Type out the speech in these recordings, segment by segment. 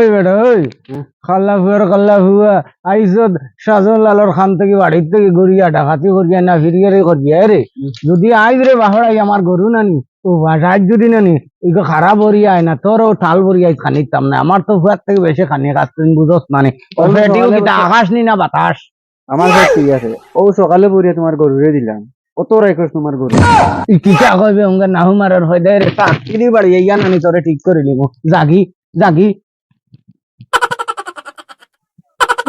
ওই বেটা ওই। খাল্লা ফুয়ার খাল্লা ফুয়া। আইসত সাজন লালর খান থেকে বাড়ির থেকে গড়িয়া ডাকাতি করিয়া না ফিরিয়া রে করিয়া রে। যদি আইজ রে বাহড়াই আমার গরু নানি ও বাসায় যদি নানি ইগো খারাপ বরিয়া আয় না তোর ও ঠাল বরিয়া খানিতাম না আমার তো ফুয়ার থেকে বেশি খানি কাজ তুই বুঝস মানে আকাশ নি না বাতাস? আমার সব ঠিক আছে? ও সকালে পড়িয়া তোমার গরুরে দিলাম। কত রাইখস তোমার গরু ই কিটা কইবে উঙ্গা নাহু মারার হয় দে রে চাকরি বাড়ি ইয়া নানি তোরে ঠিক করে নিব জাগি জাগি।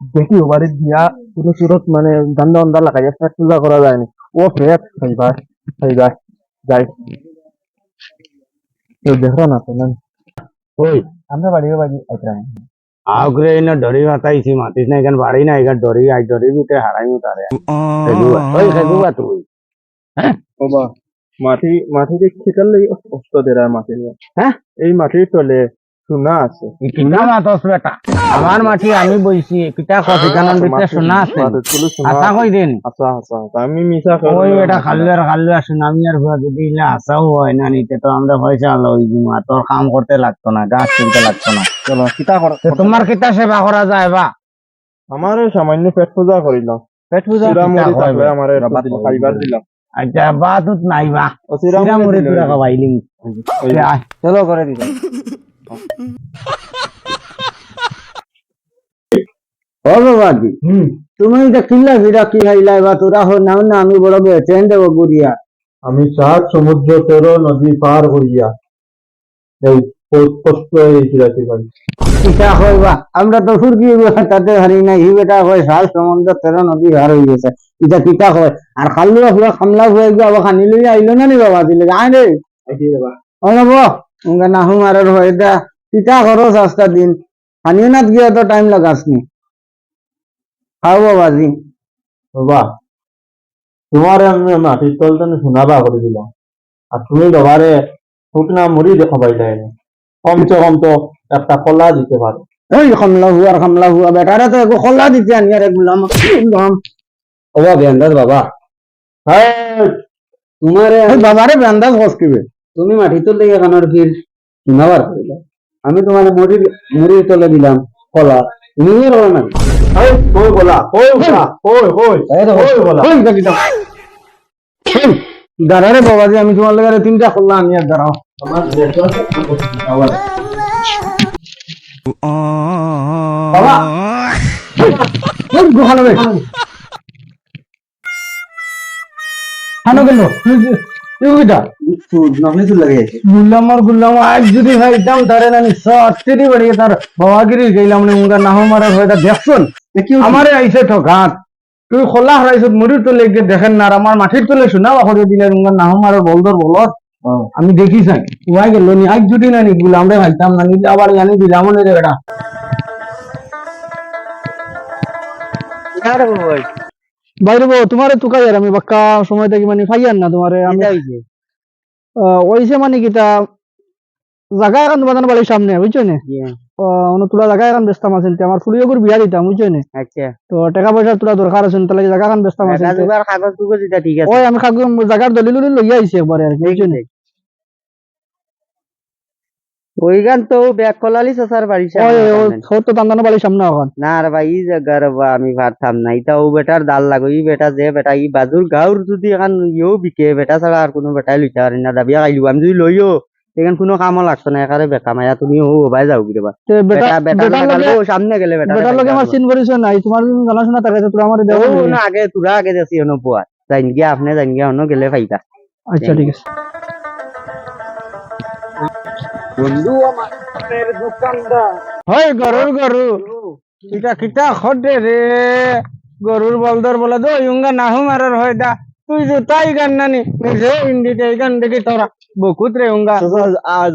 দেখি ওবারে দিয়া পুরো সুরত মানে ধান্দা অন্দা লাগাই ফ্যাট পূজা করা যায় না ও ফ্যাট খাইবার খাইবার যাই। তো দেখো না তো ওই। আমরা বাড়ির বাড়ি আইতরা আগ্রে না ডরি মাতাইছি মাতিস না এখান বাড়ি না এখান ডরি আই ডরি ভিতরে হারাই তারে। ওই খেগুয়া তুই। বাবা মাটি মাটিতে খেতার লাগি কষ্ট দেরা মাটি। হ্যাঁ? এই মাটির তলে সোনা আছে। কিটা মাতস বেটা। আমার মাটি আমি বইছি কিটা কফি কানন ভিতরে শোনা আছে। আশা কই দেন। আচ্ছা আচ্ছা আমি মিশা ওই বেটা খালুয়ার খালুয়া সুনামিয়ার ভুয়া যদি ইলা আশাও হয় না নিতে তো আমরা পয়সা লই দিম আর তোর কাম করতে লাগতো না গাছ তুলতে লাগতো না। চলো কিতা কর তোমার কিটা সেবা করা যায় বা? আমার সামান্য পেট পূজা করিলাম পেট পূজা? আমার খাইবার দিলাম আচ্ছা বা। তো নাই বা দিলে। তুরা ওই। আয় চলো করে দিলাম ও বাবাজি তুমি এটা কিল্লা ভিড়া কি হাইলাই বা তোরা হো নাও না আমি বড় বেচেন দেবো গুড়িয়া। আমি সাত সমুদ্র তেরো নদী পার হইয়া এই কষ্ট- এই ফিরাতে পারি। কিটা হয় বা আমরা তো ফুরকি তাতে হারি নাই হি বেটা হয় সাল সমুদ্র তেরো নদী হার হয়ে গেছে। এটা কিটা হয়? আর খালুয়া ফুয়া খামলা ফুয়া গিয়ে আবার খানি লই আইলো না নি বাবা দিলে আয় রে? অলব উঙ্গা নাহু মারার হয় এটা কিটা করো সস্তা দিন। খানিও না গিয়ে তো টাইম লাগাস নি খাও বাবাজি বাবা তোমার আমি মাটির তলতে শোনাবা করে দিলাম আর তুমি বাবারে শুকনা মুড়ি দেখো পাইলে কমসে কম তো একটা কলা দিতে পারো ওই খামলা হুয়ার খামলা হুয়া বেটারে তো একো খোলা দিতে আনি আর গুলাম গুলাম ওবা বেন্দাস বাবা। হ্যাঁ তোমারে বাবারে বেন্দাস বসকিবে তুমি মাটি গিয়ে কানার ফির শোনাবার আমি তোমার মুড়ির মুড়ির তলে দিলাম। কলা। তুমি নিয়ে হ্যাঁ ওই দেখি দাও দাঁড়ারে বাবাজি আমি তোমার লাগে তিনটা খোলা আনি আর দাঁড়াও। বাবা। গোখানো হানো গেল আমারে ঠকাত তুই খোলা তোলে দেখেন না আমার মাটির তোলে শোনা বাহরে দিলে উঙ্গা নাহ মারার বলদর বলত আমি দেখি চাই উহাই গেল নি আজ যদি না নি গুলাম রে ভাইতাম না নিলে আবার জানি দিলাম রে বেটা বাইরে বউ তোমারে তুকাই আর আমি বাক্কা সময় থাকি মানে ফাইয়ান না তোমারে আমি ওইসে মানে কিতা জায়গা এখন বাদান বাড়ির সামনে বুঝছ নে? অন্য তোলা জায়গা এখন ব্যস্তাম আছেন আমার ফুলিও করে বিয়া দিতাম বুঝছ নে? আচ্ছা। তো টাকা পয়সা তোলা দরকার আছে তাহলে জায়গা এখন ব্যস্ত আছেন ওই আমি কাগজ জায়গার দলিল লইয়া আইছি একবারে আর কি বুঝছ নে? ওইখান তো ব্যাগ কলালি সাসার বাড়ি ওই ওই ছোট তান্দানো বাড়ির সামনে এখন। না রে ভাই এই জায়গার বা আমি পারতাম না। এটা ও বেটার দাল লাগো ই বেটা যে বেটা ই বাজুর গাঁর যদি এখন ইও বিকে বেটা ছাড়া আর কোনো বেটাই লইতে পারি না। দাবিয়া খাইলিব আমি যদি লইও এখান কোনো কামও লাগতো না একারে বেকা মায়া। তুমি ও ভাই যাও কি রে বেটা বেটা বেটা বেটার সামনে গেলে বেটা বেটার লগে আমার চিন পরিচয় নাই তোমার জানাশোনা থাকে তোরা আমার দেওয়া না আগে তোরা আগে যাচ্ছি অন্য পোয়া জাইন গিয়া আপনি জাইন গিয়া অন্য গেলে ফাইতা আচ্ছা ঠিক আছে। বন্ধু আমার দোকানদার। হয় গরুর গরু। কিটা কিটা খটে রে। গরুর বলদর বলে দো ইউঙ্গা নাহু মারার হয় দা। তুই তো তাই গান নানি নিজে ইন্ডিতে এই গান দেখি তোরা। বহুত রে উঙ্গা আজ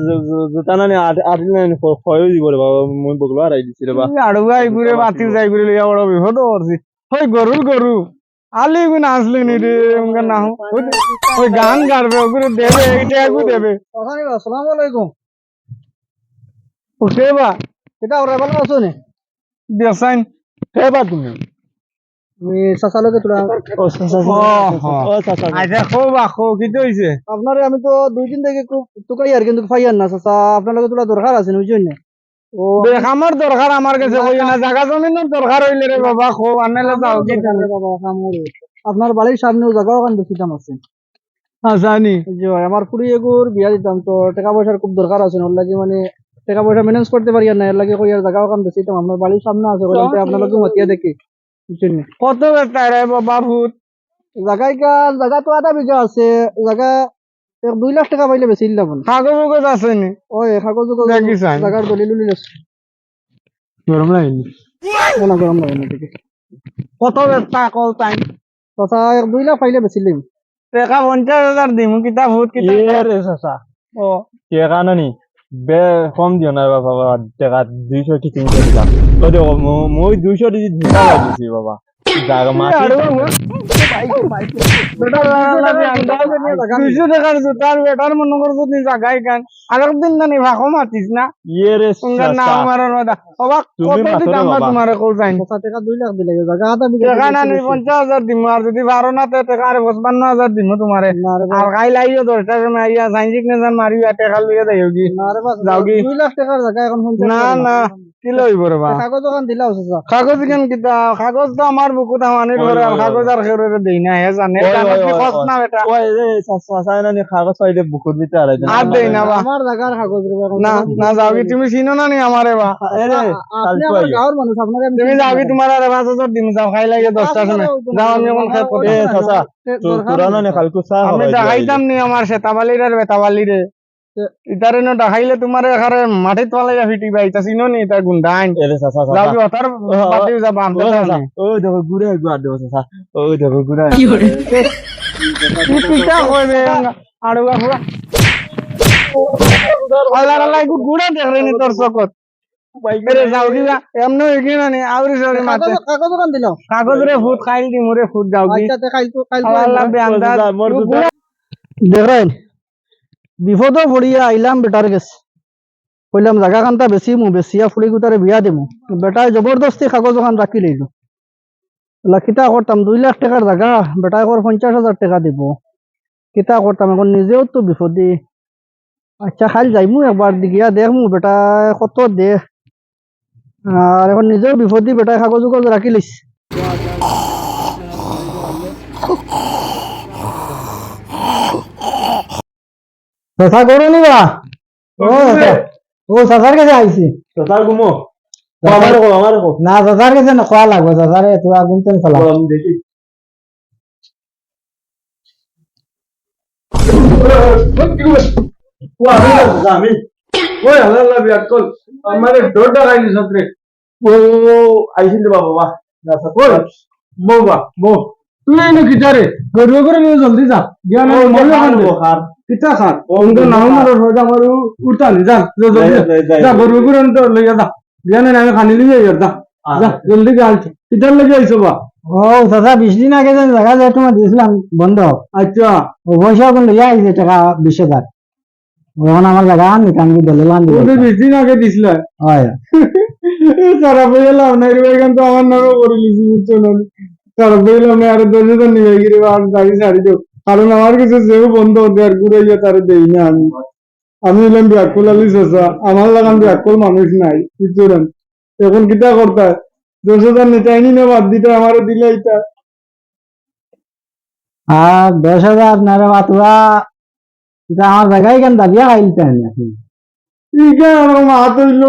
জোতানানি আটিলে খয়ও দিব রে বাবা মই বগলো আর দিছি রে বা। আড়ুয়া ইগুরে বাতি যাই গুরে লিয়া বড় বিপদ করছি ওই গরুর গরু। আলি গুন আসলি নি রে উঙ্গা না হো ওই গান গাড়বে ওগুলো দেবে এইটা আগু দেবে। আসসালামু আলাইকুম। ওকে বা এটা ওরা ভালো আছো নে? দেসাইন হে তুমি। আমি সাসালকে তোরা ও ও চাচা আচ্ছা খো বা কি হইছে। আপনারে আমি তো দুই দিন থেকে খুব আর কিন্তু না আপনার লগে তোরা দরকার আছে ও আমার দরকার আমার কাছে কই না। জায়গা জমিনের দরকার হইলে রে বাবা খো আনলে যাও। কি বাবা আমার আপনার বাড়ির সামনেও বেশি দাম আছে। জানি। আমার কুড়ি এগুর বিয়া দিতাম তো টাকা পয়সার খুব দরকার আছে ওর লাগে মানে টাকা পয়সা ম্যানেজ করতে পারি না এর লাগে কই আর জায়গাও কান বেশি দাম আপনার বাড়ির সামনে আছে বলতে আপনার লোক মাতিয়া দেখি কত বেচা রে বাবা ভূত? জায়গায় জায়গা তো আধা বিঘা আছে জায়গা এক দুই লাখ টাকা পাইলে বেশি দিলাম কাগজ উগজ আছে নি? ওই কাগজ উগজ জায়গার দলিল উলিল আছে। গরম লাগেনি? না গরম লাগেনি ঠিক কত বেচা কল টাইম কথা এক দুই লাখ পাইলে বেশি দিম। টাকা পঞ্চাশ হাজার দিম কিতাব ভূত চাচা। ও। টেকা নানি বে, কম দিও না বাবা টাকা দুইশো কি তিনশো দিলাম। তো দেখো মই দুইশো দিছি বাবা। মাতিস না। ইয়ে টাকা দিলে টাকা পঞ্চাশ হাজার দিম আর যদি বারো না তে আর পঁচপান্ন হাজার দিম তোমারে। আর খাই লাইও দশটার সময় আইয়া সাইন্সিক নেজান মারি টাকা লইয়া যাইও কি? দুই লাখ টাকার জায়গা এখন না না। কি লইব রে বা কাগজ ওখান দিলাও কাগজ কেন কিতা? কাগজ তো আমার ঘরে আর কাগজ আর দেই না হে জানে। না বেটা? ওই রে কাগজ পাইলে বুকুর ভিতরে আর দেই না বা আমার জায়গার কাগজ না না যাও তুমি চিনো না নি আমারে বা? তুমি যাও কি তোমাৰ আৰু পাঁচ হাজাৰ দিম যাও খাই লাগে দহটা সময়। যাও আমি অকণ খেত কৰি এ চাচা তোরা নানি কালকে চা আমি নি আমার আর বেতাবালিরে ইতারে ন দেখাইলে তোমার এখানে মাটিত পালাই ফিটি পাই তা চিনো নি তার গুন্ডাইন এরে কি অতার পাতি যাবা চাচা ও দেখো ঘুরে একবার দেবো চাচা। ও দেখো ঘুরে কইবে আড়ু গাফুরা আল্লাহ আল্লাহ একটু গুড়া দেখলে নি তোর চকত। বাইকেরে যাও কি এমন এগিয়ে নি আউরি সরি মাতে কাগজ দোকান দিল কাগজ রে ফুট খাইল দি মোরে ফুট যাও কি আচ্ছা খাইতো আল্লাহ দুধ দেখেন বিপদও পড়িয়া আইলাম বেটার গেছে। কইলাম, জাগা খানটা বেশি মু বেশিয়া ফুলি গুতারে বিয়া দিমু। বেটায় জবরদস্তি কাগজ ওখান রাখি লইল। কিতা করতাম দুই লাখ টাকার জায়গা বেটায় কর পঞ্চাশ হাজার টাকা দিব। কিতা করতাম এখন নিজেও তো বিপদে আচ্ছা খাল যাইমু একবার গিয়া দেখমু বেটায় কত দে আর এখন নিজেও বিপদে বেটায় কাগজ উগজ রাখি লইছে চাচা করো নিবা? ও চাচা ও চাচার কাছে আইছি চাচার ঘুমো। আমার কো আমার কো না চাচার কাছে না খোয়া লাগবে চাচারে তোরা গুনতেন চালা? আমি দেখি আমারে ডোডা খাইলি সত্রে ও আইছিল বাবা। ওই বউ বা তুই এনে কিতারে গরিব করে নিয়ে জলদি যা। গিয়া না দে। খার কিতা খান। অঙ্গ নাও মারো রোজা মারু উঠতা নি যা যা গরিব করে তো লইয়া যা গিয়া না আমি খানি লিয়ে যা। যা জলদি গা আলছে কিতার লাগি আইছো বা। ও চাচা বিশ দিন আগে যে জায়গা যে তোমার দিয়েছিলাম বন্ধ। আচ্ছা। ও পয়সা এখন লইয়া আইছে টাকা বিশ হাজার এখন আমার জায়গা আন নিতাম কি দলিল আন বিশ দিন আগে দিছিল। হয়। সারা বইলাম না এর এখান তো আমার নামে করে লিছি বুঝছ না সারা বইলাম না আর দশ হাজার নিবে গিয়ে আর গাড়ি ছাড়ি দেব কারণ আমার কিছু যেও বন্ধ হতে আর ঘুরে গিয়ে তার দেই না আমি। আমি হলাম ব্যাকুল আলি চাষা আমার লাগান ব্যাকুল মানুষ নাই বুঝছ এখন কিতা করতে দশ হাজার নিতাইনি না বাদ দিতে আমারও দিলে এটা আর দশ হাজার নারে বা তোরা এটা আমার জায়গায় কেন দাবিয়া খাইলতেন ঠিক আছে আমার মাথা হইল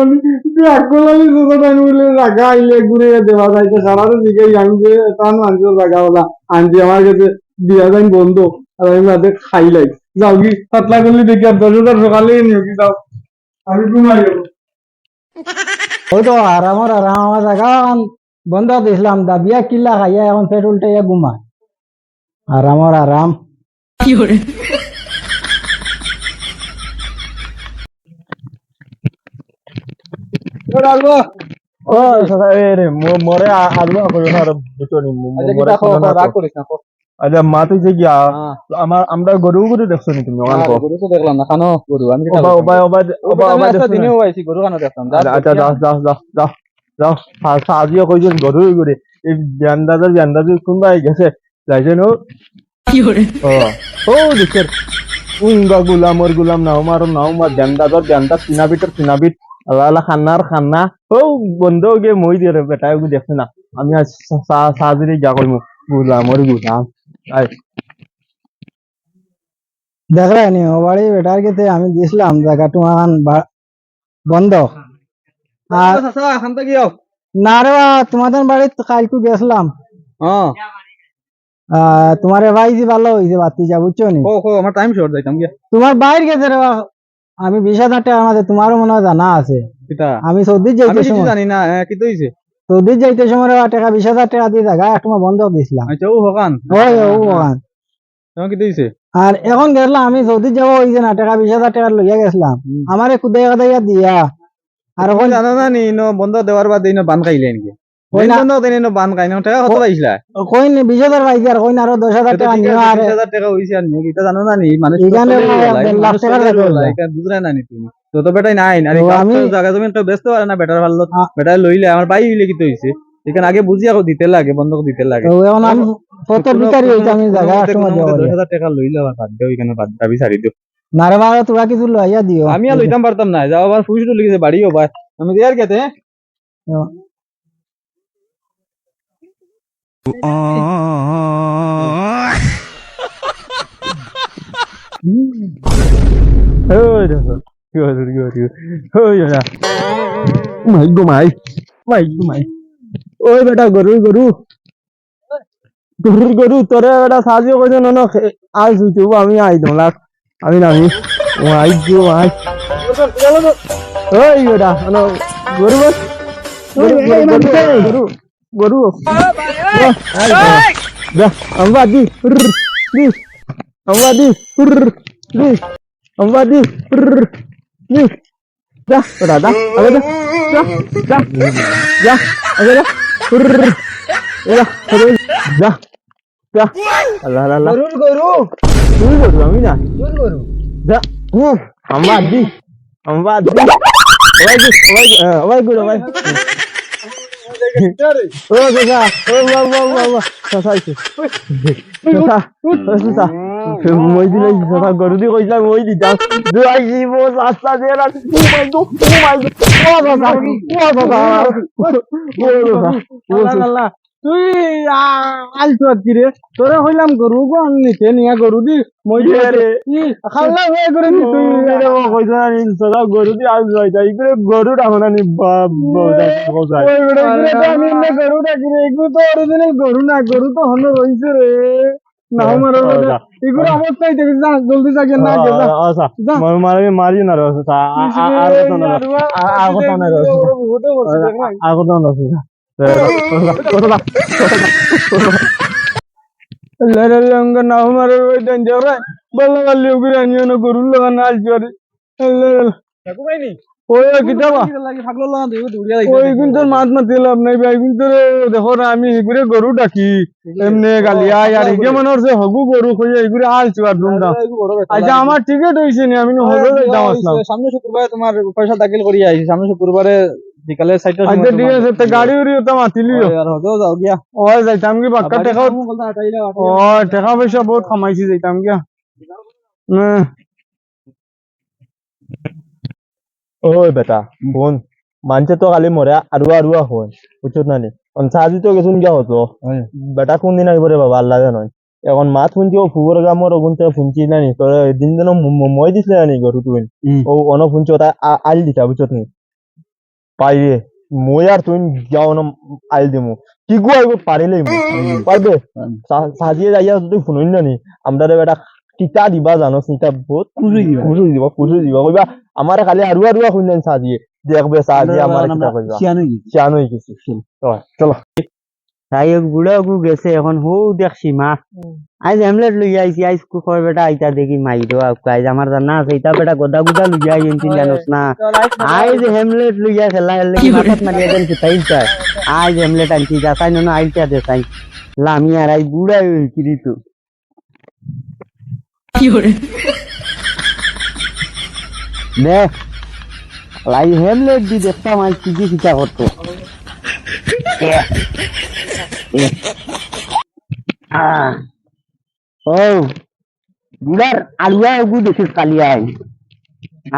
ব্যাকুল আলি চাষা তাই বলে জায়গা আইলে ঘুরে দেওয়া যাইতে সারা দিকে আমি যে তার মানুষের জায়গা ওলা আনছি আমার কাছে বিয়া যাই বন্ধ আর আমি মাঝে খাই লাই যাও কি পাতলা করলি দেখি আর দশটার সকালে নিও কি যাও আমি ঘুমাই যাব ওই তো আরামর আরাম আমার বন্ধ দিছিলাম দাবিয়া খাইয়া এখন পেট উল্টে ঘুমায় আরামর আরাম কি করে ও মরে আলবা করে মরে করিস না আচ্ছা মা তুই যে গিয়া আমার আমরা গরু গরু দেখছ নি তুমি ওখান কো গরু তো দেখলাম না খানো গরু আমি ওবা ওবা ওবা ওবা ওবা দেখছ না? আইছি গরু খানো দেখলাম। আচ্ছা যাও যাও যাও যাও যাও সাজিও কইছেন গরু গরু এই জান্দাজার জান্দাজার কোনবা গেছে যাইছেন ও ও ও দেখের উঙ্গা গুলামর গুলাম নাও মার নাও মার জান্দাজার জান্দা সিনাবিটর সিনাবিট আল্লাহ আল্লাহ খান্নার খান্না। ও বন্ধ গে মই দিয়ে বেটা দেখছে না। আমি আজ সাজিরে যা কইমু গুলামর গুলাম। আই দেখলাই নি ও বাড়ি বেটার কেতে আমি দিছিলাম জায়গা বন্ধ। আর এখন তো গিয়ে না রে বা, তোমাদের বাড়ি কালকে গেছিলাম। হ্যাঁ আহ, তোমার ভাই যে ভালো হয়েছে বাতি যা বুঝছ নি? আমার টাইম শর্ট যাইতাম তোমার বাইর গেছে রে আমি বিশ হাজার টাকার তোমারও মনে হয় জানা আছে। আমি সৌদি আমি যাইতে জানি না হ্যাঁ, কি তো হইছে? সৌদি যাইতে সময় টাকা বিশ হাজার টাকা দিয়ে জায়গা এক সময় বন্ধ দিয়েছিলাম আচ্ছা ও হকান ওই ও ওখান। তোমার কি তো আর এখন গেলাম আমি সৌদি যাব হয়েছে না টাকা বিশ হাজার টাকা লইয়া গেছিলাম। আমারে কুদাইয়া কুদাইয়া দিয়া। আর এখন জানো না নি বন্ধ দেওয়ার বাদে ইনো বান খাইলে নাকি ওই না- বন্ধ দেন ইনো বান খাই না টাকা কইন বিশ হাজার পাইছি আর কইন আরও দশ হাজার এটা টাকা ঠিক নিও আছে, আর 20,000 টাকা হইছে আর নিও এটা জানো না নি তো তো বেটাই নাই। আর আমি- জায়গা জমিন তো ব্যস্ত পারে না বেটার ভালো আ- বেটা লইলে আমার বাই হইলে কি তো হইছে? এখানে আগে বুঝিয়া দিতে লাগে বন্ধ করে দিতে লাগে। এখন আমি কত ভিকারি হইতে আমি জায়গা মতে 2000 টাকা লইলে আমার বাদ দেও এখানে বাদ দাবি ছাড়ি দিও। না রে বাবা তোরা কিছু লইয়া দিও। আমি আর লইতাম পারতাম না যাও আবার ফুসুটো লিখেছে বাড়িও ভাই আমি দেয়ার কেতে Ôi trời ơi. Rồi, gừa rồi. Ôi ơi. Mày của mày. Mày của mày. ওই বেটা গরু গরু গরু গরু তোরে বেটা সাহায্য করছে না না আজ হইতে আমি আই দোলাক আমি না আমি ও আই গো আই ওই বেটা মানে গরু বস গরু গরু গরু গরু যা আমরা যা বেটা যা আগে যা যা যা যা আগে যা যা যা যা আল্লাহ আল্লাহ গরুর গরু তুই গরু আমি না গরু গরু যা হুম আমরা দি আমরা দি ওই দি ওই ওই গুলো ওই ও দাদা ও বাবা বাবা বাবা সাসা আইছে সাসা সাসা মই দিলে গরু দি কইলা মই দি দিয়ে তুই আলতো রে তোরা হইলাম গরু নিতে নিয়া গরু দি মই রে খাল্লা হয়ে করে নি তুই গরু দি আজ যাই করে গরু রাখো না নি বাপ আমি গরু ডাকি রে এগুলো তো অরিজিনাল গরু না গরু তো হলো রইছে রে মারো বেটা এগুলো অবস্থায় দেখি যা জলদি যা গিয়ে না গে যা যা। মারি মারি না রস আর কত না আমি এগুলো গরু ডাকি। এমনি গালিয়া আর এগে মনে হচ্ছে হগু গরু খুঁজে এগুলো আলছি আর দুমটা আচ্ছা আমার টিকিট হয়েছে নি? আমি সামনে শুক্রবারে তোমার পয়সা দাখিল করি আইছি সামনে শুক্রবারে বিকালে সাইটটা আচ্ছা ঠিক আছে তো গাড়ি উড়ি তো মাতিলিও আর হতেও যাও গিয়া ওই যাইতাম কি বাক্কা টেকা ও টাকা পয়সা বহুত কামাইছি যাইতাম গিয়া হ্যাঁ ওই বেটা বোন। মানছে তো খালি মরে আরুয়া আরুয়া হয় বুঝছ না নি তো গেছুন গিয়া হতো বেটা কোন দিন আইব রে বাবা আল্লাহ জানো এখন মাত শুনছি ও ফুবর গামর ওগুন থেকে শুনছি না নি তোর দিন যেন মই দিছিলে না নি গরু তুই। ও অন শুনছি ওটা আইল দিতা বুঝছ নি পাইরে মই আর তুই যাও না আইল দিমু? কি গো আইব পারিলে পারবে সাজিয়ে যাইয়া তুই শুনুন না নি আমরা বেটা কিতা দিবা জানো চিন্তা বহুত খুশি দিবা খুশি দিবা কইবা আমার খালি আরুয়া আরুয়া শুনলেন সাজিয়ে দেখবে সাজিয়ে আমার কিতা কইবা শিয়ানো গেছি। চলো। তাই বুড়া গু গেছে এখন হৌ দেখছি মা আজ হেমলেট লই আইছি আইস কয় বেটা আইতা দেখি মাইরো আইজ আমার জানা আছে ইতা বেটা গদা গুদা লই আই এনতিন জানোস না। আইজ হেমলেট লইয়া খেলা হেলে মাথাত মারিয়া দেন তাই চাই। আইজ হেমলেট আনছি যা চাই না আইলটা দে চাই লামি আর আই বুড়া হইছি রে তো দে লাই হেমলেট দি দেখতাম আজ কি কি চিন্তা করতো। আহ ও বুড়ার আলুয়া ওগু দেখিস কালি আই।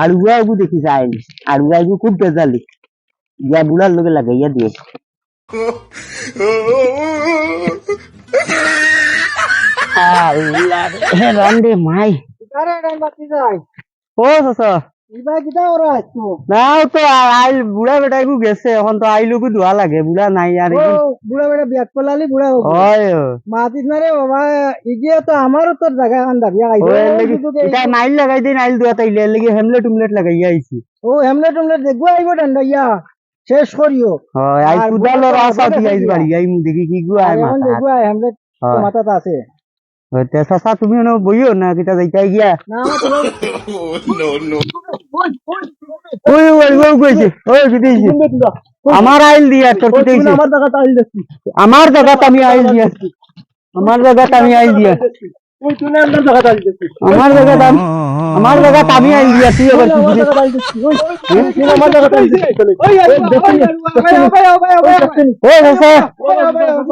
আলুয়া ওগু দেখিস আই। আলুয়া ওগু খুব বেজালি। ইয়া বুড়ার লগে লাগাইয়া দিয়ে আল্লাহ। রে মাই। ও সসা ইবা কিটা ওরা আছো নাও তো আইল বুড়া বেটা গু গেছে এখন তো আইলুকু ধোয়া লাগে বুড়া নাই আর ও বুড়া বেটা বিয়াত পলালি বুড়া হোক হয় মাতিস না রে বাবা ইগিয়ে তো আমারও তোর জায়গা দাবি ও এটা নাইল লাগাই দিন আইল তাইলে লাগি হেমলেট উমলেট লাগাইয়া আইছি। ও হেমলেট টেমলেট দেখব আইব ডান্ডা ইয়া শেষ করিও হয় আই কুদালোর বুড়া দি আইস বাড়ি আই। মু দেখি কি গু আই এখন মাথা। দেখব হেমলেট মাথাতে আছে। হয় তে সাসা তুমি না বইও না কিটা যাইতাই গিয়া না আমার তোমার ওই ওই ওই কইছে ওই কিটাইছে আমার আইল দিয়া তোর আমার জায়গাত আমি আইল দিয়া আমার জায়গাত আমি আইল দিয়া আমার জায়গা তাই দেখছি আমার জায়গাত আমি আমার জায়গাত আমি আইল দিয়া তুই আবার কি দিছিস? আমার জায়গা তাই দেখছি ওই ও সসা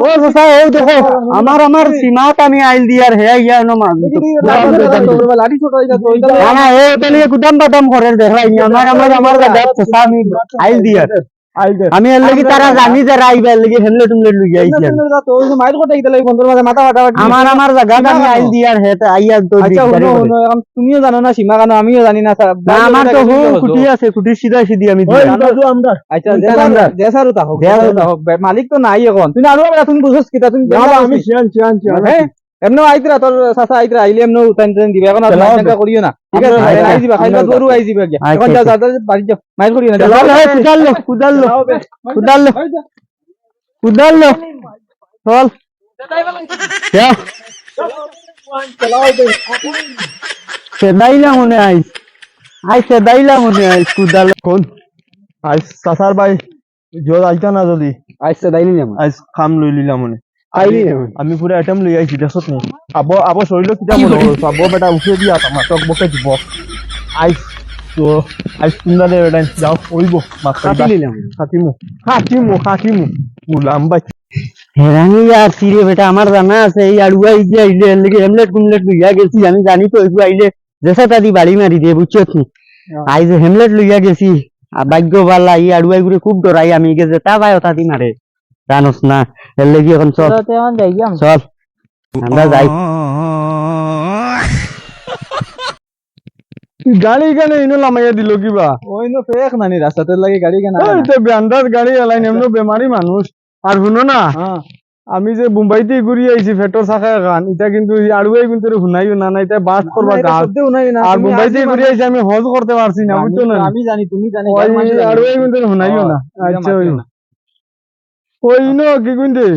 ও সসা ও দেখো আমার আমার সীমাত আমি আইল দিয়ার হে ইয়া ন মা লাঠি ছোট হয়ে যাচ্ছে না না এ তাহলে গুদাম বাদাম করে দেখাই আমার আমার আমার জায়গাত সসা আমি আইল দিয়ার আমি এর লাগি তারা জানি যে রাইবা এর লাগি হেমলেট উমলেট লই আইছি। আমি। মাইল কোটে গেলে বন্ধুর মাঝে মাথা ফাটা আমার আমার জায়গাত আমি আইল দিয়ার হে তা আইয়া তো আচ্ছা শুনো এখন তুমিও জানো না সীমা কেন আমিও জানি না স্যার। আমার তো হো কুটি আছে কুটির সিধা সিধি আমি দিই। আচ্ছা ওই আমরা- আর উঠা হোক, আর উঠা হোক। মালিক তো নাই এখন। তুই আরও তুমি বুঝছ কিতা তুমি আমি চিয়ান চিয়ান চিয়ান এমন আইতরা তোর চাচা আইতরা আইলে এমন উঠান টান দিবে এখন আর করিও না। ঠিক আছে আই দিবা খাইবা গরু আই দিবা গিয়া। এখন যা। যা বাড়ি যা মাইল করিও না যা। চলো, এই কুদাল্লো, কুদাল্লো, কুদাল্লো, কুদাল্লো। চল। যা। সেদাইলা মনে আইস আই সেদাইলা মনে আইস কুদাল। কোন? আজ চাচার ভাই। জল আইতা না যদি? আইসে দাইলি না আজ খাম লই লিলাম মনে। আমি পুরো আইটেম লই আইছি দেখছত নি আব আব শরীর কিটা মনে হল আব বেটা উঠে দিয়া টক বকে দিব। আইস তো আইস তোমরা বেটা যাও গুলাম ভাই হেরানি আর সিরে বেটা আমার জানা আছে এই আড়ুয়া যে আইলে এর লাগি হেমলেট কুমলেট লইয়া গেছি আমি জানি তো এইগুলো আইলে দেশে তাদি বাড়ি মারি দিয়ে বুঝছ আই যে হেমলেট লইয়া গেছি। ভাগ্য বালা এই আড়ুয়াই গুলো খুব ডরাই আমি গেছে তা ভাই তাদি মারে জানোস না এর লাগি এখন চল। চল। আমরা যাই। গাড়ি কেন ইনো লামাইয়া দিল কিবা? ওই নো ফেক নানি রাস্তাতে লাগি গাড়ি কেন ওই তো বেন্দার গাড়ি এলাই এমন বেমারি মানুষ। আর শুনো না হ্যাঁ। আমি যে মুম্বাইতে ঘুরি আইছি ফেটর শাখা গান এটা কিন্তু আড়ুয়াই কিন্তু শুনাইও না না এটা বাস করবা গাছ আর মুম্বাইতে ঘুরি আইছি আমি হজ করতে পারছি না বুঝছ না আমি জানি তুমি জানি ওই আড়ুয়াই কিন্তু শুনাইও না। আচ্ছা ওই নো কি কুইন্তে?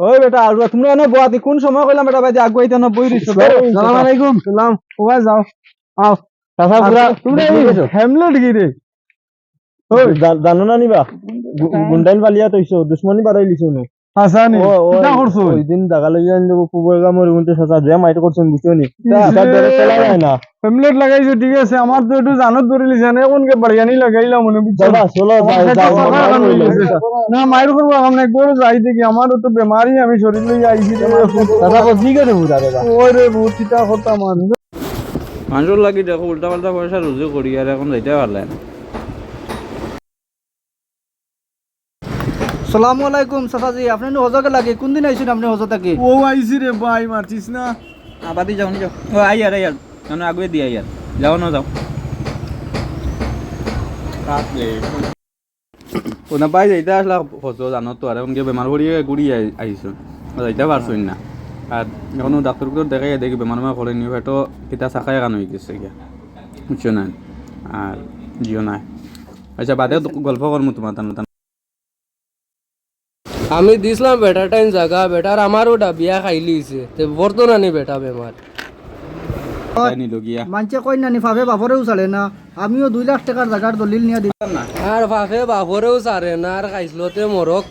ওই বেটা আর তোমরা এনে বয়াতি কোন সময় কইলাম বেটা ভাই আগুয়াইতে না বই দিছো সালাম আলাইকুম। সালাম। ওয়া যাও। আও চাচা পুরা তোমরা ওই না নিবা গুন্ডাইল বালিয়া তৈছো দুশ্মনী বাড়াই লিছো নো। হাসানি কিটা করছ ওই দিন যান গামর মাইট করছেন নি ধরে চলা যায় না। হেমলেট লাগাইছো ঠিক আছে আমার তো একটু জানত ধরে লিছে না কোনকে বাড়িয়ানি লাগাইলাম মনে বুঝছ? চলো না মাইর করব আমরা একবার যাই দেখি আমারও তো বেমারি আমি শরীর লই আইছি দাদা ঠিক আছে বুঝা দাদা? ওই রে বহুত চিন্তা করতাম আমি মানুষের লাগি দেখো উল্টা পাল্টা পয়সা রুজু করি আর এখন যাইতে পারলেন সালামু আলাইকুম চাচাজি আপনি নো হজকে লাগে? কোন দিন আইছেন আপনি হজ থাকি ও আইছি রে ভাই মারছিস না? আবাদি যাও নি যাও। ও আই আর আই আর আগুয়ে দিয়ে আই আর যাও না যাও। কোনা পাই যাইতে আসলা হতো জানো তো আর এখন বেমার ঘুরি আইছো যাইতে পারছই না। আর এখনও ডাক্তার দেখাই দেখি বেমার মেমার করে নি হয়তো কিতা চাকায় কান হয়ে গেছে গিয়া। বুঝছ না আর জিও নাই। আচ্ছা বাদে গল্প করমু তোমার তান আমি দিছিলাম বেটার টাইম জায়গা বেটার আমারও ডাবিয়া খাই লিছে তে বর্তমানে বেটা বেমার মানছে কই নানি ফাফে বাপরেও চালে না। আমিও দুই লাখ টাকার জায়গার দলিল নিয়ে দিই আর ফাফে বাপরেও চারে না আর খাইছিলতে মরক